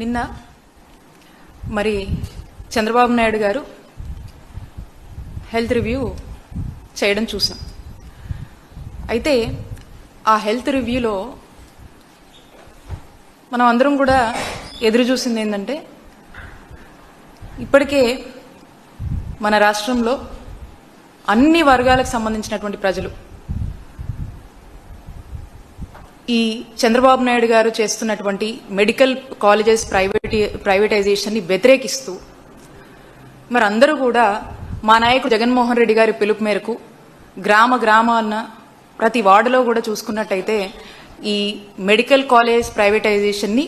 నిన్న మరి చంద్రబాబు నాయుడు గారు హెల్త్ రివ్యూ చేయడం చూసాం. అయితే ఆ హెల్త్ రివ్యూలో మనం అందరం కూడా ఎదురు చూసింది ఏంటంటే ఇప్పటికే మన రాష్ట్రంలో అన్ని వర్గాలకు సంబంధించినటువంటి ప్రజలు ఈ చంద్రబాబు నాయుడు గారు చేస్తున్నటువంటి మెడికల్ కాలేజెస్ ప్రైవేట్ ప్రైవేటైజేషన్ని వ్యతిరేకిస్తూ మరి అందరూ కూడా మా నాయకుడు జగన్మోహన్ రెడ్డి గారి పిలుపు మేరకు గ్రామ గ్రామాన్న ప్రతి వార్డులో కూడా చూసుకున్నట్టయితే ఈ మెడికల్ కాలేజ్ ప్రైవేటైజేషన్ని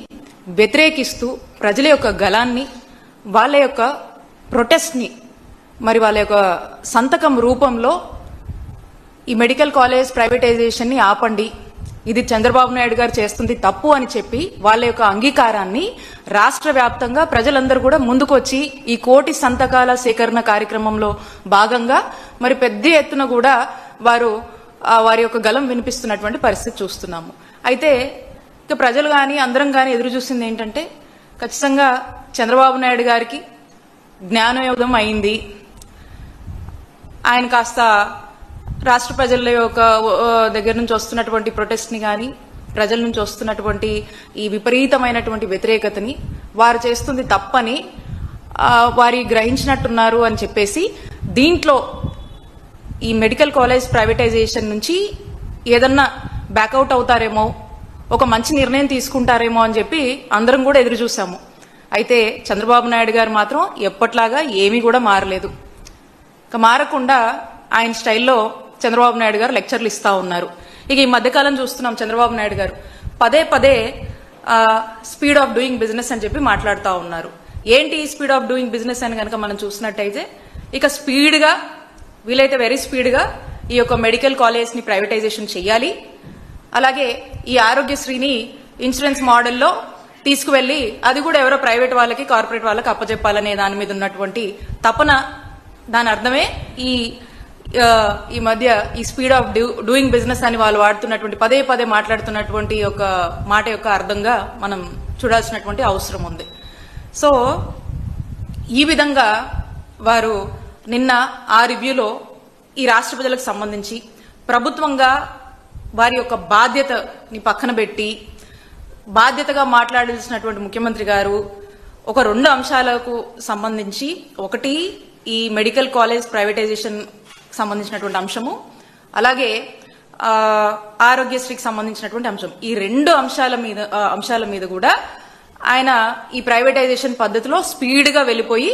వ్యతిరేకిస్తూ ప్రజల యొక్క గలాన్ని వాళ్ళ యొక్క ప్రొటెస్ట్ని మరి వాళ్ళ యొక్క సంతకం రూపంలో ఈ మెడికల్ కాలేజ్ ప్రైవేటైజేషన్ని ఆపండి ఇది చంద్రబాబు నాయుడు గారు చేస్తుంది తప్పు అని చెప్పి వాళ్ళ యొక్క అంగీకారాన్ని రాష్ట్ర వ్యాప్తంగా ప్రజలందరూ కూడా ముందుకొచ్చి ఈ కోటి సంతకాల సేకరణ కార్యక్రమంలో భాగంగా మరి పెద్ద ఎత్తున కూడా వారు వారి యొక్క గలం వినిపిస్తున్నటువంటి పరిస్థితి చూస్తున్నాము. అయితే ఇక ప్రజలు కానీ అందరం కానీ ఎదురు చూసింది ఏంటంటే ఖచ్చితంగా చంద్రబాబు నాయుడు గారికి జ్ఞానయోగం అయింది. ఆయన కాస్త రాష్ట్ర ప్రజల యొక్క దగ్గర నుంచి వస్తున్నటువంటి ప్రొటెస్ట్ని కానీ ప్రజల నుంచి వస్తున్నటువంటి ఈ విపరీతమైనటువంటి వ్యతిరేకతని వారు చేస్తుంది తప్పని వారి గ్రహించినట్టున్నారు అని చెప్పేసి దీంట్లో ఈ మెడికల్ కాలేజ్ ప్రైవేటైజేషన్ నుంచి ఏదన్నా బ్యాకౌట్ అవుతారేమో ఒక మంచి నిర్ణయం తీసుకుంటారేమో అని చెప్పి అందరం కూడా ఎదురు చూసాము అయితే చంద్రబాబు నాయుడు గారు మాత్రం ఎప్పట్లాగా ఏమీ కూడా మారలేదు. ఇక మారకుండా ఆయన స్టైల్లో చంద్రబాబు నాయుడు గారు లెక్చర్లు ఇస్తూ ఉన్నారు. ఇక ఈ మధ్యకాలం చూస్తున్నాం చంద్రబాబు నాయుడు గారు. పదే పదే స్పీడ్ ఆఫ్ డూయింగ్ బిజినెస్ అని చెప్పి మాట్లాడుతూ ఉన్నారు. ఏంటి ఈ స్పీడ్ ఆఫ్ డూయింగ్ బిజినెస్ అని కనుక మనం చూసినట్టయితే ఇక స్పీడ్గా వీలైతే వెరీ స్పీడ్గా ఈ యొక్క మెడికల్ కాలేజ్ని ప్రైవేటైజేషన్ చేయాలి అలాగే ఈ ఆరోగ్యశ్రీని ఇన్సూరెన్స్ మోడల్లో తీసుకువెళ్ళి అది కూడా ఎవరో ప్రైవేట్ వాళ్ళకి కార్పొరేట్ వాళ్ళకి అప్పచెప్పాలనే దాని మీద ఉన్నటువంటి తపన. దాని అర్థమే ఈ ఈ మధ్య ఈ స్పీడ్ ఆఫ్ డూయింగ్ బిజినెస్ అని వాళ్ళు వాడుతున్నటువంటి పదే పదే మాట్లాడుతున్నటువంటి ఒక మాట యొక్క అర్థంగా మనం చూడాల్సినటువంటి అవసరం ఉంది. సో ఈ విధంగా వారు నిన్న ఆ రివ్యూలో ఈ రాష్ట్ర ప్రజలకు సంబంధించి ప్రభుత్వంగా వారి యొక్క బాధ్యతని పక్కన పెట్టి బాధ్యతగా మాట్లాడాల్సినటువంటి ముఖ్యమంత్రి గారు ఒక రెండు అంశాలకు సంబంధించి ఒకటి ఈ మెడికల్ కాలేజ్ ప్రైవేటైజేషన్ సంబంధించినటువంటి అంశము. అలాగే ఆరోగ్యశ్రీకి సంబంధించినటువంటి అంశం. ఈ రెండు అంశాల మీద అంశాల మీద కూడా ఆయన ఈ ప్రైవేటైజేషన్ పద్ధతిలో స్పీడ్గా వెళ్ళిపోయి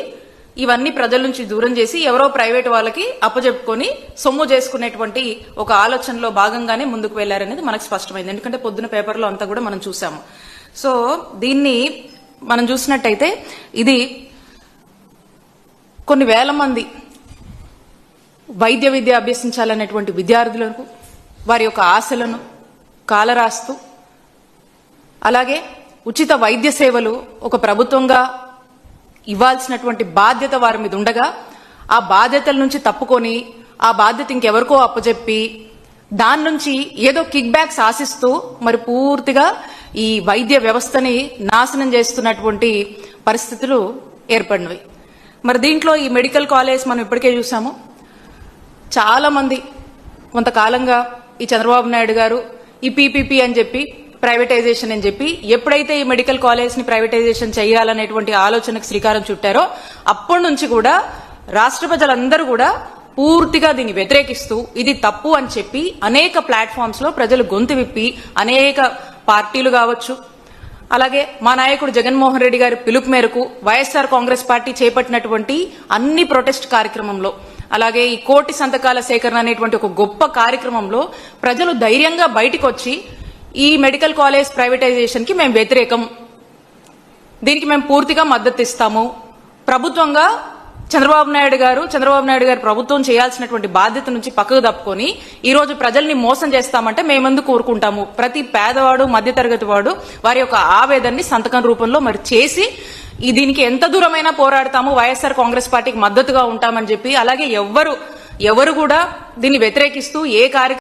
ఇవన్నీ ప్రజల నుంచి దూరం చేసి ఎవరో ప్రైవేట్ వాళ్ళకి అప్పజెప్పుకొని సొమ్ము చేసుకునేటువంటి ఒక ఆలోచనలో భాగంగానే ముందుకు వెళ్ళారనేది మనకు స్పష్టమైంది. ఎందుకంటే పొద్దున పేపర్లో అంతా కూడా మనం చూసాము. సో దీన్ని మనం చూసినట్టయితే ఇది కొన్ని వేల మంది వైద్య విద్య అభ్యసించాలనేటువంటి విద్యార్థులకు వారి యొక్క ఆశలను కాలరాస్తూ అలాగే ఉచిత వైద్య సేవలు ఒక ప్రభుత్వంగా ఇవ్వాల్సినటువంటి బాధ్యత వారి మీద ఉండగా ఆ బాధ్యతల నుంచి తప్పుకొని ఆ బాధ్యత ఇంకెవరికో అప్పచెప్పి దాని నుంచి ఏదో కిక్ బ్యాక్స్ ఆశిస్తూ మరి పూర్తిగా ఈ వైద్య వ్యవస్థని నాశనం చేస్తున్నటువంటి పరిస్థితులు ఏర్పడినవి. మరి దీంట్లో ఈ మెడికల్ కాలేజ్ మనం ఇప్పటికే చూసాము. చాలా మంది కొంతకాలంగా ఈ చంద్రబాబు నాయుడు గారు ఈ పీపీపీ అని చెప్పి ప్రైవేటైజేషన్ అని చెప్పి ఎప్పుడైతే ఈ మెడికల్ కాలేజ్ని ప్రైవేటైజేషన్ చేయాలనేటువంటి ఆలోచనకు శ్రీకారం చుట్టారో అప్పటి నుంచి కూడా రాష్ట్ర ప్రజలందరూ కూడా పూర్తిగా దీన్ని వ్యతిరేకిస్తూ ఇది తప్పు అని చెప్పి అనేక ప్లాట్ఫామ్స్లో ప్రజలు గొంతు విప్పి అనేక పార్టీలు కావచ్చు. అలాగే మా నాయకుడు జగన్మోహన్ రెడ్డి గారి పిలుపు మేరకు వైఎస్ఆర్ కాంగ్రెస్ పార్టీ చేపట్టినటువంటి అన్ని ప్రొటెస్ట్ కార్యక్రమంలో అలాగే ఈ కోటి సంతకాల సేకరణ అనేటువంటి ఒక గొప్ప కార్యక్రమంలో ప్రజలు ధైర్యంగా బయటకు వచ్చి ఈ మెడికల్ కాలేజ్ ప్రైవేటైజేషన్కి మేము వ్యతిరేకం. దీనికి మేము పూర్తిగా మద్దతు ఇస్తాము ప్రభుత్వంగా చంద్రబాబు నాయుడు గారు చంద్రబాబు నాయుడు గారు ప్రభుత్వం చేయాల్సినటువంటి బాధ్యత నుంచి పక్కకు తప్పుకొని ఈ రోజు ప్రజల్ని మోసం చేస్తామంటే మేమెందుకు కోరుకుంటాము ప్రతి పేదవాడు మధ్యతరగతి వాడు వారి యొక్క ఆవేదనని సంతకం రూపంలో మరి చేసి ఈ దీనికి ఎంత దూరమైనా పోరాడతాము వైఎస్ఆర్ కాంగ్రెస్ పార్టీకి మద్దతుగా ఉంటామని చెప్పి అలాగే ఎవ్వరు ఎవరు కూడా దీన్ని వ్యతిరేకిస్తూ ఏ కార్యక్రమం